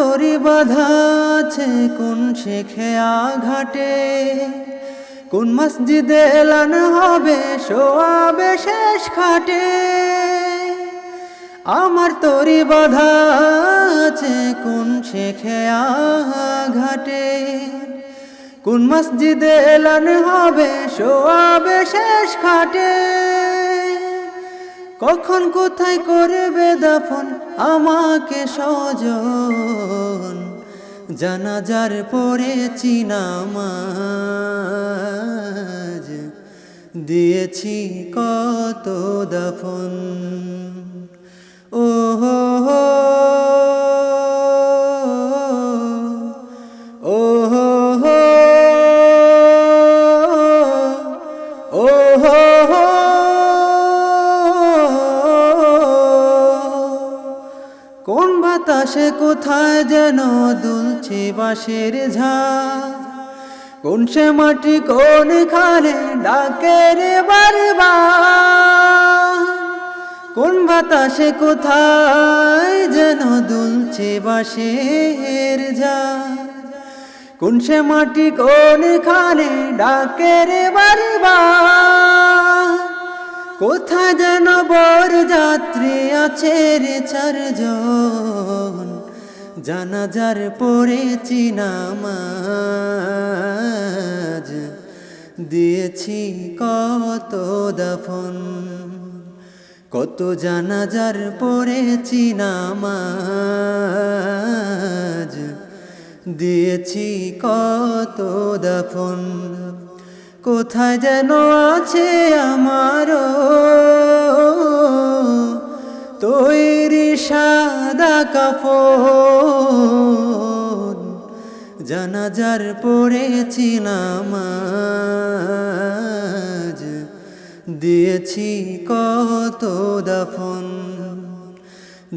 আমার তরি বাধা আছে কোন শেখে ঘাটে কোন মসজিদে এলান হবে শোয়াবে শেষ খাটে? আমার তরি বাধা আছে কোন শেখে ঘাটে কোন মসজিদে এলান হবে শোয়াবে শেষ খাটে? কখন কোথায় করবে দাফন? আমাকে সজন জানাজার পরে নামাজ দিয়েছি কত দাফন। বাতাসে কোথায় যেন দুলছে বাঁশের ঝাঁ? কোন সে মাটি, কোন খানে ডাকে রে কোন বাতাসে কোথায় যেন দুলছে বাঁশের ঝাঁ? কোন সে মাটি, কোন খানে ডাকে রে বারবার কোথায় যেন বর যাত্রী আছে রে চারজন? জানাজার পড়েছি নামাজ। দিয়েছি কত দাফন। কত জানাজার পড়েছি নামাজ। দিয়েছি কত দাফন। কোথায় যেন আছে আমারও কাপড় জানাজার পড়েছি নামাজ দিয়েছি কত দাফন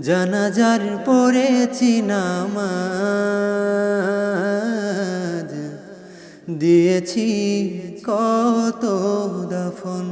জানাজার পড়েছি নামাজ দিয়েছি কত দাফন।